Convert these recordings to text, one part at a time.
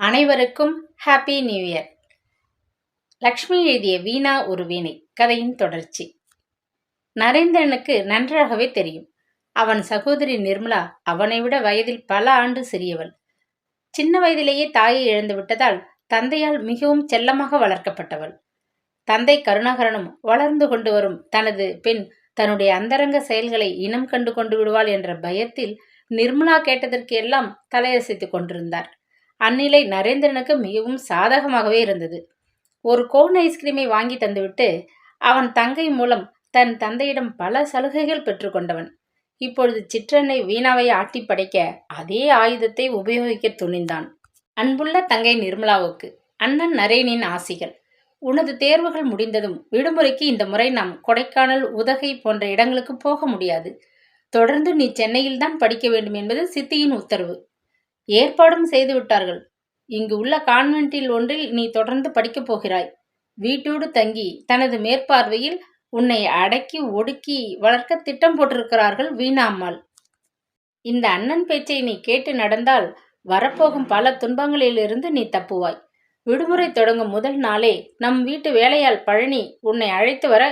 அனைவருக்கும் happy new year Lakshmi எழுதிய வீணா ஒரு வீணை கதையின் தொடர்ச்சி. நரேந்திரனுக்கு நன்றாகவே தெரியும். அவன் சகோதரி நிர்மலா அவனை விட வயதில் பல ஆண்டு சிறியவள். சின்ன வயதிலேயே தாயை இழந்து விட்டதால் தந்தையால் மிகவும் செல்லமாக வளர்க்கப்பட்டவள். தந்தை கருணாகரனும் வளர்ந்து கொண்டு வரும் தனது பெண் தன்னுடைய அந்தரங்க செயல்களை இனம் கண்டு கொண்டு விடுவாள் என்ற பயத்தில் நிர்மலா கேட்டதற்கு எல்லாம் தலையசைத்துக் கொண்டிருந்தார். அந்நிலை நரேந்திரனுக்கு மிகவும் சாதகமாகவே இருந்தது. ஒரு கோன் ஐஸ்கிரீமை வாங்கி தந்துவிட்டு அவன் தங்கை மூலம் தன் தந்தையிடம் பல சலுகைகள் பெற்றுக்கொண்டவன் இப்பொழுது சிற்றனை வீணாவை ஆட்டி படைக்க அதே ஆயுதத்தை உபயோகிக்க துணிந்தான். அன்புள்ள தங்கை நிர்மலாவுக்கு அண்ணன் நரேனின் ஆசிகள். உனது தேர்வுகள் முடிந்ததும் விடுமுறைக்கு இந்த முறை நாம் கொடைக்கானல் உதகை போன்ற இடங்களுக்கு போக முடியாது. தொடர்ந்து நீ சென்னையில்தான் படிக்க வேண்டும் என்பது சித்தியின் உத்தரவு. ஏற்பாடும் செய்துவிட்டார்கள் இங்கு உள்ள கான்வென்ட்டில் ஒன்றில் நீ தொடர்ந்து படிக்கப் போகிறாய். வீட்டோடு தங்கி தனது மேற்பார்வையில் உன்னை அடக்கி ஒடுக்கி வளர்க்க திட்டம் போட்டிருக்கிறார்கள் வீணா அம்மாள். இந்த அண்ணன் பேச்சை நீ கேட்டு நடந்தால் வரப்போகும் பல துன்பங்களிலிருந்து நீ தப்புவாய். விடுமுறை தொடங்கும் முதல் நாளே நம் வீட்டு வேலையால் பழனி உன்னை அழைத்து வர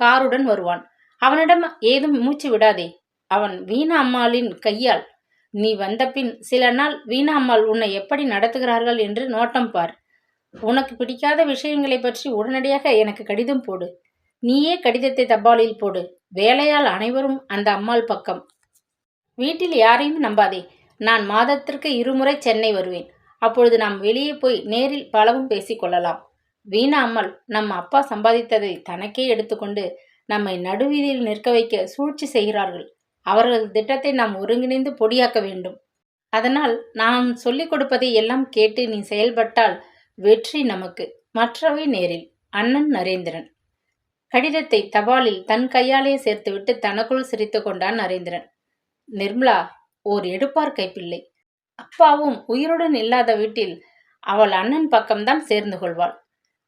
காருடன் வருவான். அவனிடம் ஏதும் மூச்சு விடாதே. அவன் வீணா அம்மாளின் கையால் நீ வந்தபின் சில நாள் வீணா அம்மாள் உன்னை எப்படி நடத்துகிறார்கள் என்று நோட்டம் பார். உனக்கு பிடிக்காத விஷயங்களை பற்றி உடனடியாக எனக்கு கடிதம் போடு. நீயே கடிதத்தை தபாலில் போடு. வேலையால் அனைவரும் அந்த அம்மாள் பக்கம். வீட்டில் யாரையும் நம்பாதே. நான் மாதத்திற்கு இருமுறை சென்னை வருவேன். அப்பொழுது நாம் வெளியே போய் நேரில் பலவும் பேசிக்கொள்ளலாம் வீணா அம்மாள் நம் அப்பா சம்பாதித்ததை தனக்கே எடுத்துக்கொண்டு நம்மை நடுவீதியில் நிற்க வைக்க சூழ்ச்சி செய்கிறார்கள். அவர்கள் திட்டத்தை நாம் ஒருங்கிணைந்து பொடியாக்க வேண்டும். அதனால் நாம் சொல்லிக் கொடுப்பதை எல்லாம் கேட்டு நீ செயல்பட்டால் வெற்றி நமக்கு. மற்றவை நேரில். அண்ணன் நரேந்திரன். கடிதத்தை தபாலில் தன் கையாலே சேர்த்துவிட்டு தனக்குள் சிரித்து கொண்டான் நரேந்திரன். நிர்மலா ஓர் எடுப்பார் கைப்பிள்ளை. அப்பாவும் உயிருடன் இல்லாத வீட்டில் அவள் அண்ணன் பக்கம்தான் சேர்ந்து கொள்வாள்.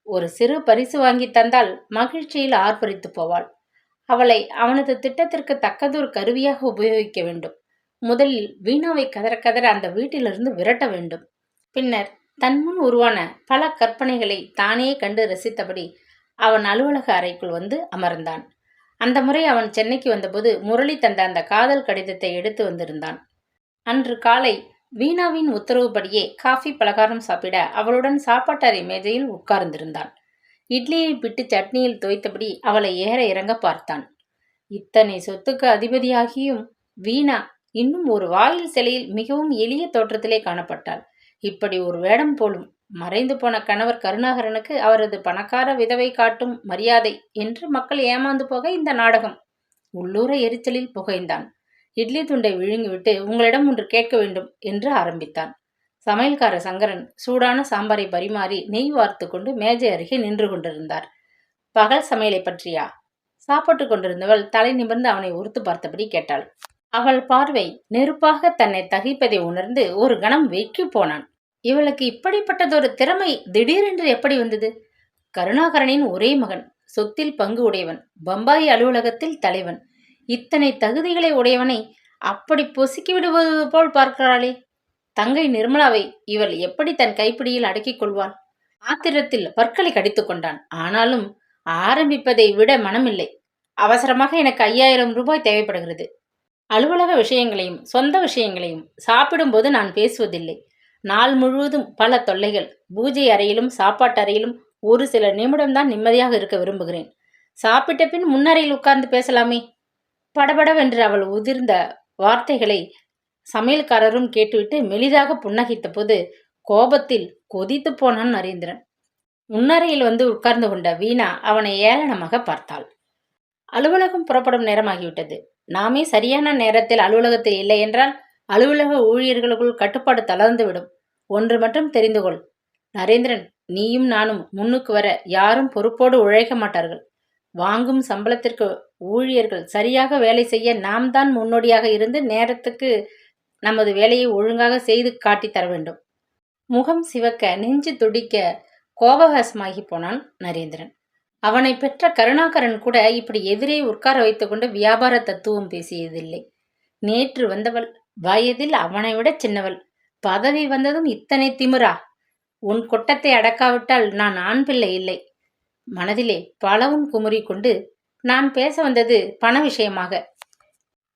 ஒரு சிறு பரிசு வாங்கி தந்தால் மகிழ்ச்சியில் ஆர்ப்பரித்து போவாள். அவளை அவனது திட்டத்திற்கு தக்கதொரு கருவியாக உபயோகிக்க வேண்டும். முதலில் வீணாவை கதற கதற அந்த வீட்டிலிருந்து விரட்ட வேண்டும். பின்னர் தன் முன் உருவான பல கற்பனைகளை தானே கண்டு ரசித்தபடி அவன் அலுவலக அறைக்குள் வந்து அமர்ந்தான். அந்த முறை அவன் சென்னைக்கு வந்தபோது முரளி தந்த அந்த காதல் கடிதத்தை எடுத்து வந்திருந்தான். அன்று காலை வீணாவின் உத்தரவுப்படியே காஃபி பலகாரம் சாப்பிட அவளுடன் சாப்பாட்டறை மேஜையில் உட்கார்ந்திருந்தான். இட்லியை பிட்டு சட்னியில் தோய்த்தபடி அவளை ஏற இறங்க பார்த்தான். இத்தனை சொத்துக்கு அதிபதியாகியும் வீணா இன்னும் ஒரு வாயில் சிலையில் மிகவும் எளிய தோற்றத்திலே காணப்பட்டாள். இப்படி ஒரு வேடம் போலும் மறைந்து போன கணவர் கருணாகரனுக்கு அவரது பணக்கார விதவை காட்டும் மரியாதை என்று மக்கள் ஏமாந்து போக இந்த நாடகம் உள்ளூர எரிச்சலில் புகைந்தான். இட்லி துண்டை விழுங்கிவிட்டு உங்களிடம் ஒன்று கேட்க வேண்டும் என்று ஆரம்பித்தான். சமையல்கார சங்கரன் சூடான சாம்பாரை பரிமாறி நெய் வார்த்து கொண்டு மேஜை அருகே நின்று கொண்டிருந்தார். பகல் சமையலை பற்றியா? சாப்பிட்டு கொண்டிருந்தவள் தலை நிமிர்ந்து அவனை உறுத்து பார்த்தபடி கேட்டாள். அவள் பார்வை நெருப்பாக தன்னை தகிப்பதை உணர்ந்து ஒரு கணம் வெக்கி போனான். இவளுக்கு இப்படிப்பட்டதொரு திறமை திடீரென்று எப்படி வந்தது? கருணாகரனின் ஒரே மகன். சொத்தில் பங்கு உடையவன். பம்பாய் அலுவலகத்தில் தலைவன். இத்தனை தகுதிகளை உடையவனை அப்படி பொசுக்கி விடுவது போல் பார்க்கிறாளே. தங்கை நிர்மலாவை இவள் எப்படி தன் கைப்பிடியில் அடக்கிக் கொள்வாள்? ஆத்திரத்தில் பற்களை கடித்து கொண்டான். ஆனாலும் ஆரம்பிப்பதை விட மனமில்லை. அவசரமாக எனக்கு ஐயாயிரம் ரூபாய் தேவைப்படுகிறது. அலுவலக விஷயங்களையும் சொந்த விஷயங்களையும் சாப்பிடும்போது நான் பேசுவதில்லை. நாள் முழுவதும் பல தொல்லைகள். பூஜை அறையிலும் சாப்பாட்டு அறையிலும் ஒரு சில நிமிடம்தான் நிம்மதியாக இருக்க விரும்புகிறேன். சாப்பிட்ட பின் முன்னறையில் உட்கார்ந்து பேசலாமே? படபடவென்று அவள் உதிர்ந்த வார்த்தைகளை சமையல்காரரும் கேட்டுவிட்டு மெலிதாக புன்னகைத்த போது கோபத்தில் கொதித்து போனான் நரேந்திரன். முன்னறையில் வந்து உட்கார்ந்து கொண்ட வீணா அவனை ஏளனமாக பார்த்தாள். அலுவலகம் புறப்படும் நேரமாகிவிட்டது. நாமே சரியான நேரத்தில் அலுவலகத்தில் இல்லை என்றால் அலுவலக ஊழியர்களுக்குள் கட்டுப்பாடு தளர்ந்துவிடும். ஒன்று மட்டும் தெரிந்து கொள். நரேந்திரன் நீயும் நானும் முன்னுக்கு வர யாரும் பொறுப்போடு உழைக்க மாட்டார்கள். வாங்கும் சம்பளத்திற்கு ஊழியர்கள் சரியாக வேலை செய்ய நாம் தான் முன்னோடியாக இருந்து நேரத்துக்கு நமது வேலையை ஒழுங்காக செய்து காட்டி தர வேண்டும். முகம் சிவக்க நெஞ்சு துடிக்க கோபகாசமாகி போனான் நரேந்திரன். அவனை பெற்ற கருணாகரன் கூட இப்படி எதிரே உட்கார வைத்துக்கொண்டு வியாபார தத்துவம் பேசியதில்லை. நேற்று வந்தவள் வயதில் அவனை விட சின்னவள். பதவி வந்ததும் இத்தனை திமிரா? உன் கொட்டத்தை அடக்காவிட்டால் நான் ஆண் பிள்ளை இல்லை. மனதிலே பலவும் குமுறி கொண்டு நான் பேச வந்தது பண விஷயமாக.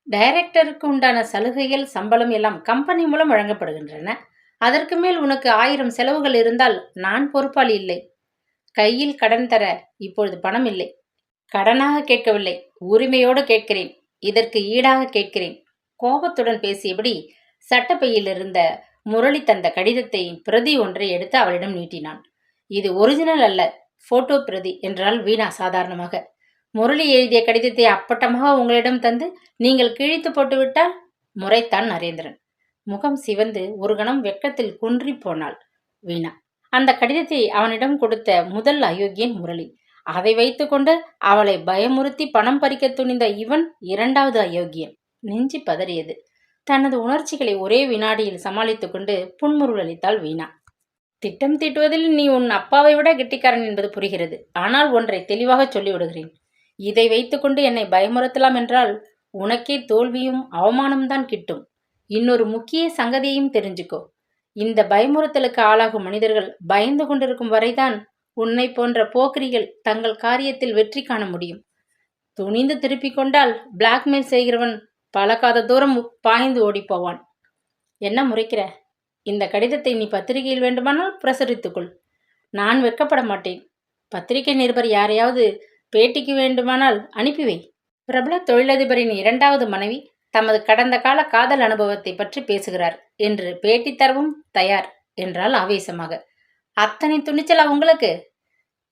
டைரக்டருக்கு உண்டான சலுகைகள் சம்பளம் எல்லாம் கம்பெனி மூலம் வழங்கப்படுகின்றன. அதற்கு மேல் உனக்கு ஆயிரம் செலவுகள் இருந்தால் நான் பொறுப்பாளி இல்லை. கையில் கடன் தர இப்பொழுது பணம் இல்லை. கடனாக கேட்கவில்லை. உரிமையோடு கேட்கிறேன். இதற்கு ஈடாக கேட்கிறேன். கோபத்துடன் பேசியபடி சட்டப்பையில் இருந்த முரளி தந்த கடிதத்தை பிரதி ஒன்றை எடுத்து அவளிடம் நீட்டினான். இது ஒரிஜினல் அல்ல போட்டோ பிரதி என்றால் வீணா சாதாரணமாக. முரளி எழுதிய கடிதத்தை அப்பட்டமாக உங்களிடம் தந்து நீங்கள் கிழித்து போட்டுவிட்டால் முறைத்தான் நரேந்திரன். முகம் சிவந்து ஒரு கணம் வெக்கத்தில் குன்றி போனாள் வீணா. அந்த கடிதத்தை அவனிடம் கொடுத்த முதல் அயோக்கியன் முரளி. அதை வைத்துக்கொண்டு அவளை பயமுறுத்தி பணம் பறிக்க துணிந்த இவன் இரண்டாவது அயோக்கியன். நெஞ்சி பதறியது. தனது உணர்ச்சிகளை ஒரே வினாடியில் சமாளித்துக் கொண்டு புன்முருளளித்தாள் வீணா. திட்டம் தீட்டுவதில் நீ உன் அப்பாவை விட கெட்டிக்காரன் என்பது புரிகிறது. ஆனால் ஒன்றை தெளிவாக சொல்லிவிடுகிறேன். இதை வைத்துக்கொண்டு என்னை பயமுறுத்தலாம் என்றால் உனக்கே தோல்வியும் அவமானம்தான் கிட்டும். இன்னொரு முக்கிய சங்கதியையும் தெரிஞ்சுக்கோ. இந்த பயமுறுத்தலுக்கு ஆளாகும் மனிதர்கள் பயந்து கொண்டிருக்கும் வரைதான் உன்னை போன்ற போக்கிரிகள் தங்கள் காரியத்தில் வெற்றி காண முடியும். துணிந்து திருப்பிக் கொண்டால் பிளாக்மெயில் செய்கிறவன் பழக்காத தூரம் பாய்ந்து ஓடிப்போவான். என்ன முறைக்கிற? இந்த கடிதத்தை நீ பத்திரிகையில் வேண்டுமானால் பிரசுரித்துக்கொள் நான் வெட்கப்பட மாட்டேன். பத்திரிகை நிருபர் யாரையாவது பேட்டிக்கு வேண்டுமானால் அனுப்பிவை பிரபல தொழிலதிபரின் இரண்டாவது மனைவி தமது கடந்த கால காதல் அனுபவத்தை பற்றி பேசுகிறார். என்று பேட்டி தரவும் தயார் என்றால் ஆவேசமாக. அத்தனை துணிச்சலா உங்களுக்கு?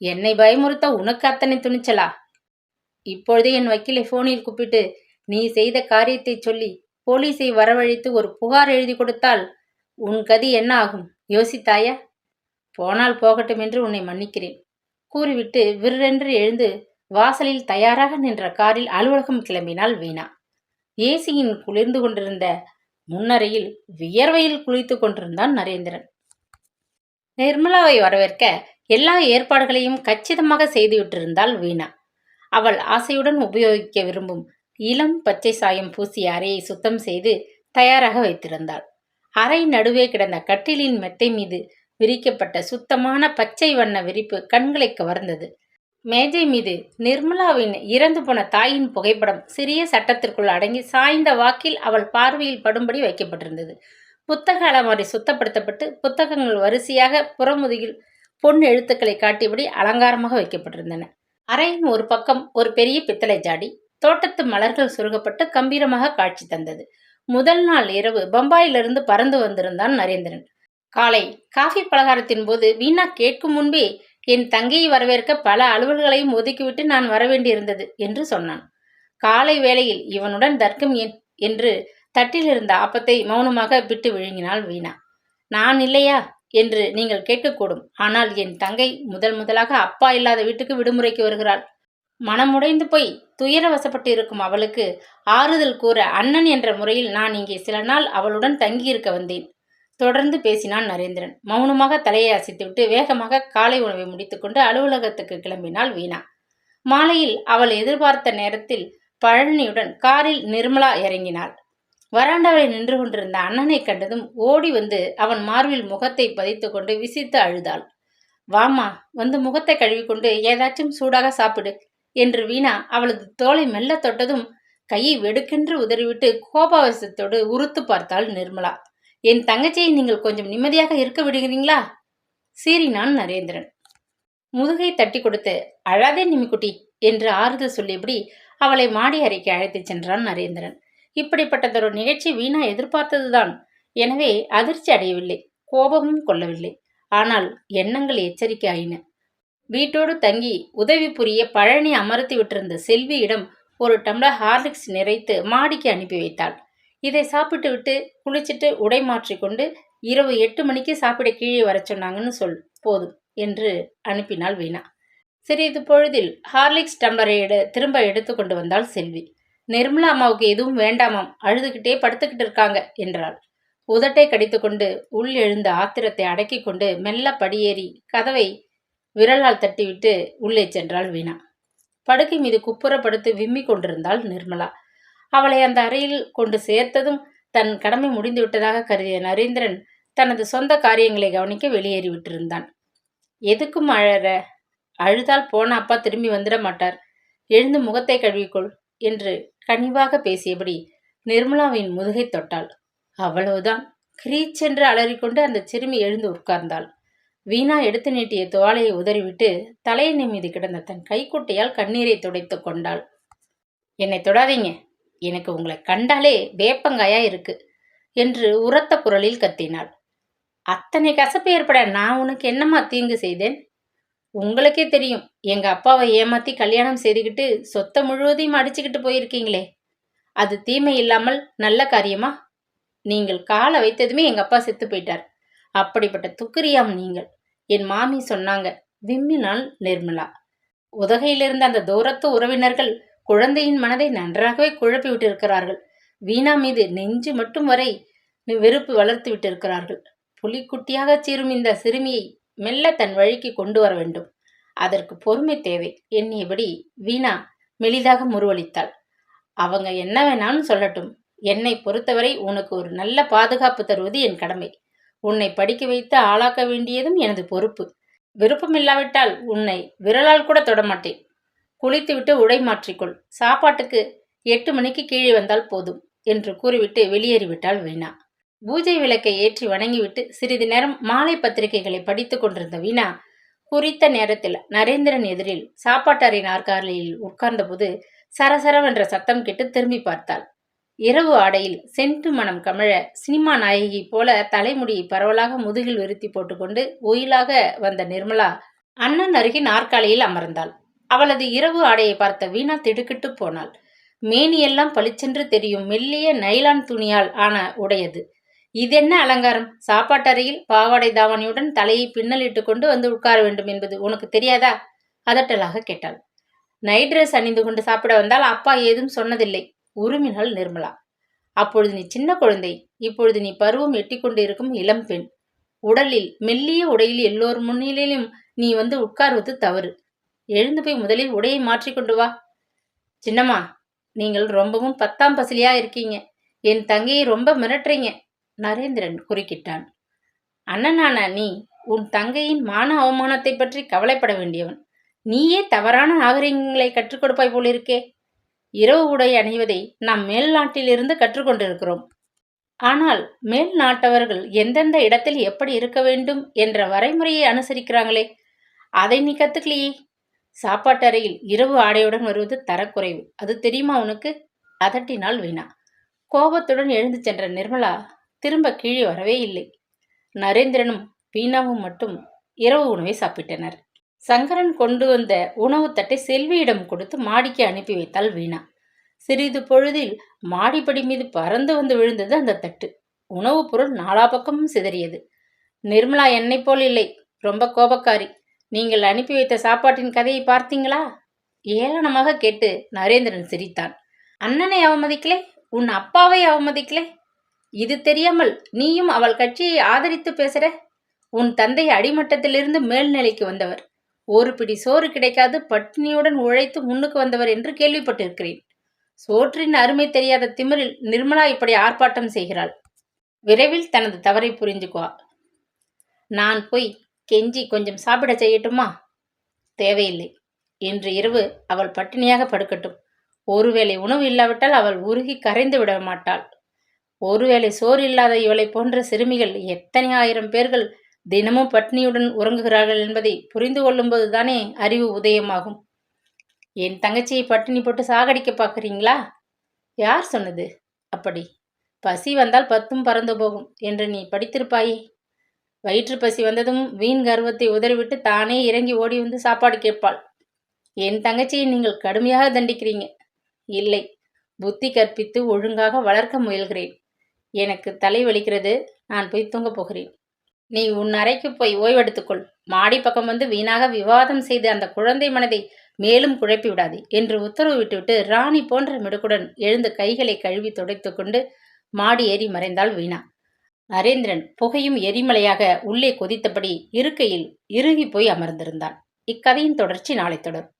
என்னை பயமுறுத்த உனக்கு அத்தனை துணிச்சலா? இப்பொழுதே என் வக்கீலை போனில் கூப்பிட்டு நீ செய்த காரியத்தை சொல்லி போலீஸை வரவழைத்து ஒரு புகார் எழுதி கொடுத்தால் உன் கதி என்ன ஆகும்? யோசித்தாயா? போனால் போகட்டும் என்று உன்னை மன்னிக்கிறேன். கூறிவிட்டு விற்றென்று எழுந்து வாசலில் தயாராக நின்ற காரில் அலுவலகம் கிளம்பினாள் வீணா. ஏசியின் குளிர்ந்து கொண்டிருந்த முன்னரையில் வியர்வையில் குளித்து கொண்டிருந்தான் நரேந்திரன். நிர்மலாவை வரவேற்க எல்லா ஏற்பாடுகளையும் கச்சிதமாக செய்துவிட்டிருந்தாள் வீணா. அவள் ஆசையுடன் உபயோகிக்க விரும்பும் இளம் பச்சை சாயம் பூசிய அறையை சுத்தம் செய்து தயாராக வைத்திருந்தாள். அறை நடுவே கிடந்த கட்டிலின் மெத்தை மீது விரிக்கப்பட்ட சுத்தமான பச்சை வண்ண விரிப்பு கண்களை கவர்ந்தது. மேஜை மீது நிர்மலாவின் இறந்து போன தாயின் புகைப்படம் சிறிய சட்டத்திற்குள் அடங்கி சாய்ந்த வாக்கில் அவள் பார்வையில் படும்படி வைக்கப்பட்டிருந்தது. புத்தக அலமாரி சுத்தப்படுத்தப்பட்டு புத்தகங்கள் வரிசையாக புறமுதுகில் பொன் எழுத்துக்களை காட்டியபடி அலங்காரமாக வைக்கப்பட்டிருந்தன. அறையின் ஒரு பக்கம் ஒரு பெரிய பித்தளை ஜாடி தோட்டத்து மலர்கள் சுருகப்பட்டு கம்பீரமாக காட்சி தந்தது. முதல் நாள் இரவு பம்பாயிலிருந்து பறந்து வந்திருந்தான் நரேந்திரன். காலை காஃபி பலகாரத்தின் போது வீணா கேட்கும் முன்பே என் தங்கையை வரவேற்க பல அலுவல்களையும் ஒதுக்கிவிட்டு நான் வரவேண்டியிருந்தது என்று சொன்னான். காலை வேளையில் இவனுடன் தர்க்கம் என் என்று தட்டில் இருந்த ஆப்பத்தை மௌனமாக விட்டு விழுங்கினாள் வீணா. நான் இல்லையா? என்று நீங்கள் கேட்கக்கூடும். ஆனால் என் தங்கை முதல் முதலாக அப்பா இல்லாத வீட்டுக்கு விடுமுறைக்கு வருகிறாள். மனமுடைந்து போய் துயர வசப்பட்டு இருக்கும் அவளுக்கு ஆறுதல் கூற அண்ணன் என்ற முறையில் நான் இங்கே சில நாள் அவளுடன் தங்கியிருக்க வந்தேன். தொடர்ந்து பேசினான் நரேந்திரன். மௌனமாக தலையை அசைத்துவிட்டு வேகமாக காலை உணவை முடித்துக்கொண்டு அலுவலகத்துக்கு கிளம்பினாள் வீணா. மாலையில் அவள் எதிர்பார்த்த நேரத்தில் பழனியுடன் காரில் நிர்மலா இறங்கினாள். வராண்டாவில் நின்று கொண்டிருந்த அண்ணனை கண்டதும் ஓடி வந்து அவன் மார்பில் முகத்தை பதித்து கொண்டு விசித்து அழுதாள். வாமா வந்து முகத்தை கழுவிக்கொண்டு ஏதாச்சும் சூடாக சாப்பிடு என்று வீணா அவளது தோலை மெல்ல தொட்டதும் கையை வெடுக்கென்று உதறிவிட்டு கோபாவசத்தோடு உறுத்து பார்த்தாள் நிர்மலா. என் தங்கச்சியை நீங்கள் கொஞ்சம் நிம்மதியாக இருக்க விடுகிறீங்களா? சீறினான் நரேந்திரன். முதுகை தட்டி கொடுத்து அழாதே நிமிக்குட்டி என்று ஆறுதல் சொல்லியபடி அவளை மாடி அறைக்கு அழைத்துச் சென்றான் நரேந்திரன். இப்படிப்பட்டதொரு நிகழ்ச்சி வீணா எதிர்பார்த்ததுதான். எனவே அதிர்ச்சி அடையவில்லை கோபமும் கொள்ளவில்லை. ஆனால் எண்ணங்கள் எச்சரிக்கை ஆயின வீட்டோடு தங்கி உதவி புரிய பழனி அமர்த்தி விட்டிருந்த செல்வியிடம் ஒரு டம்ளர் ஹார்லிக்ஸ் நிறைத்து மாடிக்கு அனுப்பி வைத்தாள். இதை சாப்பிட்டு விட்டு குளிச்சுட்டு உடை மாற்றிக்கொண்டு இரவு எட்டு மணிக்கு சாப்பிட கீழே வர சொன்னாங்கன்னு சொல் போதும் என்று அனுப்பினாள் வீணா. சிறிது பொழுதில் ஹார்லிக்ஸ் டம்ளரை எடு திரும்ப எடுத்து கொண்டு வந்தாள் செல்வி. நிர்மலா அம்மாவுக்கு எதுவும் வேண்டாமாம் அழுதுகிட்டே படுத்துக்கிட்டு இருக்காங்க என்றாள். உதட்டை கடித்துக்கொண்டு உள் எழுந்த ஆத்திரத்தை அடக்கி கொண்டு மெல்ல படியேறி கதவை விரலால் தட்டிவிட்டு உள்ளே சென்றாள் வீணா. படுக்கை மீது குப்புறப்படுத்து விம்மி கொண்டிருந்தாள் நிர்மலா. அவளை அந்த அறையில் கொண்டு சேர்த்ததும் தன் கடமை முடிந்துவிட்டதாக கருதிய நரேந்திரன் தனது சொந்த காரியங்களை கவனிக்க வெளியேறிவிட்டிருந்தான். எதுக்கும் அழற? அழுதால் போன அப்பா திரும்பி வந்துட மாட்டார். எழுந்து முகத்தை கழுவிக்கொள் என்று கனிவாக பேசியபடி நிர்மலாவின் முதுகை தொட்டாள். அவ்வளவுதான். கிரீச்சென்று அலறிக்கொண்டு அந்த சிறுமி எழுந்து உட்கார்ந்தாள். வீணா எடுத்து நீட்டிய துவாலையை உதறிவிட்டு தலையணை மீது கிடந்த தன் கைக்குட்டையால் கண்ணீரை துடைத்து கொண்டாள். என்னை தொடாதீங்க. எனக்கு உங்களை கண்டாலே வேப்பங்காயா இருக்கு என்று உரத்த குரலில் கத்தினாள். அத்தனை கசப்பு ஏற்பட நான் உனக்கு என்னம்மா தீங்கு செய்தேன்? உங்களுக்கே தெரியும் எங்க அப்பாவை ஏமாத்தி கல்யாணம் செய்துக்கிட்டு சொத்தை முழுவதையும் அடிச்சுக்கிட்டு போயிருக்கீங்களே. அது தீமை இல்லாமல் நல்ல காரியமா? நீங்கள் காலை வைத்ததுமே எங்க அப்பா செத்து போயிட்டார். அப்படிப்பட்ட துக்கிரியாம் நீங்கள் என் மாமி சொன்னாங்க விம்மினாள் நிர்மலா. உதகையிலிருந்த அந்த தூரத்து உறவினர்கள் குழந்தையின் மனதை நன்றாகவே குழப்பி விட்டிருக்கிறார்கள். வீணா மீது நெஞ்சு மட்டும் வரை வெறுப்பு வளர்த்து விட்டிருக்கிறார்கள். புலிக்குட்டியாக சீரும் இந்த சிறுமியை மெல்ல தன் வழிக்கு கொண்டு வர வேண்டும். அதற்கு பொறுமை தேவை. எண்ணியபடி வீணா மெலிதாக முருவளித்தாள் அவங்க என்ன வேணாலும் சொல்லட்டும். என்னை பொறுத்தவரை உனக்கு ஒரு நல்ல பாதுகாப்பு தருவது என் கடமை. உன்னை படிக்க வைத்து ஆளாக்க வேண்டியதும் எனது பொறுப்பு. விருப்பமில்லாவிட்டால் உன்னை விரலால் கூட தொடமாட்டேன் குளித்துவிட்டு உடை மாற்றிக்கொள். சாப்பாட்டுக்கு எட்டு மணிக்கு கீழே வந்தால் போதும் என்று கூறிவிட்டு வெளியேறிவிட்டாள் வீணா. பூஜை விளக்கை ஏற்றி வணங்கிவிட்டு சிறிது நேரம் மாலை பத்திரிகைகளை படித்துக் கொண்டிருந்த வீணா குறித்த நேரத்தில் நரேந்திரன் எதிரில் சாப்பாட்டறை நாற்காலியில் உட்கார்ந்தபோது சரசரவென்ற சத்தம் கேட்டு திரும்பி பார்த்தாள். இரவு ஆடையில் சென்று மனம் கமழ சினிமா நாயகி போல தலைமுடியை பரவலாக முதுகில் விருத்தி போட்டுக்கொண்டு ஒயிலாக வந்த நிர்மலா அண்ணன் அருகே நாற்காலியில் அமர்ந்தாள். அவளது இரவு ஆடையை பார்த்த வீணா திடுக்கிட்டு போனாள். மேனியெல்லாம் பளிச்சென்று தெரியும். மெல்லிய நைலான் துணியால் ஆன உடையது. இதென்ன அலங்காரம்? சாப்பாட்டறையில் பாவாடை தாவணியுடன் தலையை பின்னலிட்டு கொண்டு வந்து உட்கார வேண்டும் என்பது உனக்கு தெரியாதா? அதட்டலாக கேட்டாள். நைட் ட்ரெஸ் அணிந்து கொண்டு சாப்பிட வந்தால் அப்பா ஏதும் சொன்னதில்லை. உருமினாள் நிர்மலா. அப்பொழுது நீ சின்ன குழந்தை. இப்பொழுது நீ பருவம் எட்டி கொண்டு இருக்கும் இளம் பெண். உடலில் மெல்லிய உடையில் எல்லோர் முன்னிலையிலும் நீ வந்து உட்கார்வது தவறு. எழுந்து போய் முதலில் உடையை மாற்றி கொண்டு வா. சின்னம்மா நீங்கள் ரொம்பவும் பத்தாம் பசிலியா இருக்கீங்க. என் தங்கையை ரொம்ப மிரட்டுறீங்க. நரேந்திரன் குறுக்கிட்டான். அண்ணனான நீ உன் தங்கையின் மான அவமானத்தை பற்றி கவலைப்பட வேண்டியவன். நீயே தவறான நாகரிகங்களை கற்றுக் கொடுப்பாய் போலிருக்கே. இரவு உடை அணிவதை நாம் மேல் நாட்டிலிருந்து கற்றுக்கொண்டிருக்கிறோம் ஆனால் மேல் நாட்டவர்கள் எந்தெந்த இடத்தில் எப்படி இருக்க வேண்டும் என்ற வரைமுறையை அனுசரிக்கிறாங்களே. அதை நீ கத்துக்கலையே. சாப்பாட்டறையில் இரவு ஆடையுடன் வருவது தரக்குறைவு. அது தெரியுமா உனக்கு? அதட்டினால் வீணா. கோபத்துடன் எழுந்து சென்ற நிர்மலா திரும்ப கீழே வரவே இல்லை. நரேந்திரனும் வீணாவும் மட்டும் இரவு உணவை சாப்பிட்டனர். சங்கரன் கொண்டு வந்த உணவு தட்டை செல்வியிடம் கொடுத்து மாடிக்கு அனுப்பி வைத்தாள் வீணா. சிறிது பொழுதில் மாடிப்படி மீது பறந்து வந்து விழுந்தது அந்த தட்டு. உணவுப் பொருள் நாலா பக்கமும் சிதறியது. நிர்மலா என்னை போல் இல்லை. ரொம்ப கோபக்காரி. நீங்கள் அனுப்பி வைத்த சாப்பாட்டின் கதையை பார்த்தீங்களா? ஏளனமாக கேட்டு நரேந்திரன் சிரித்தான். அண்ணனை அவமதிக்கலே? உன் அப்பாவை அவமதிக்கலே? இது தெரியாமல் நீயும் அவள் கட்சியை ஆதரித்து பேசுற? உன் தந்தை அடிமட்டத்திலிருந்து மேல்நிலைக்கு வந்தவர். ஒரு பிடி சோறு கிடைக்காது பட்டினியுடன் உழைத்து முன்னுக்கு வந்தவர் என்று கேள்விப்பட்டிருக்கிறேன். சோற்றின் அருமை தெரியாத திமிரில் நிர்மலா இப்படி ஆர்ப்பாட்டம் செய்கிறாள். விரைவில் தனது தவறை புரிஞ்சுக்குவா. நான் போய் கெஞ்சி கொஞ்சம் சாப்பிட செய்யட்டுமா? தேவையில்லை. இன்று இரவு அவள் பட்டினியாக படுக்கட்டும். ஒருவேளை உணவு இல்லாவிட்டால் அவள் உருகி கரைந்து விட மாட்டாள். ஒருவேளை சோறு இல்லாத இவளை போன்ற சிறுமிகள் எத்தனை ஆயிரம் பேர்கள் தினமும் பட்னியுடன் உறங்குகிறார்கள் என்பதை புரிந்து கொள்ளும்போது தானே அறிவு உதயமாகும். என் தங்கச்சியை பட்டினி போட்டு சாகடிக்க பார்க்குறீங்களா? யார் சொன்னது? அப்படி. பசி வந்தால் பத்தும் பறந்து போகும். என்று நீ படித்திருப்பாயே? வயிற்று பசி வந்ததும் வீண் கர்வத்தை உதறிவிட்டு தானே இறங்கி ஓடி வந்து சாப்பாடு கேட்பாள். என் தங்கச்சியை நீங்கள் கடுமையாக தண்டிக்கிறீங்க. இல்லை புத்தி கற்பித்து ஒழுங்காக வளர்க்க முயல்கிறேன். எனக்கு தலை வலிக்கிறது. நான் போய் தூங்கப் போகிறேன். நீ உன் அறைக்கு போய் ஓய்வெடுத்துக்கொள். மாடி பக்கம் வந்து வீணாக விவாதம் செய்து அந்த குழந்தை மனதை மேலும் குழப்பி விடாது என்று உத்தரவு விட்டுவிட்டு ராணி போன்ற மிடுக்குடன் எழுந்து கைகளை கழுவி துடைத்து கொண்டு மாடி ஏறி மறைந்தாள் வீணா. நரேந்திரன் புகையும் எரிமலையாக உள்ளே கொதித்தபடி இருக்கையில் இறுகி போய் அமர்ந்திருந்தான். இக்கதையின் தொடர்ச்சி நாளை தொடரும்.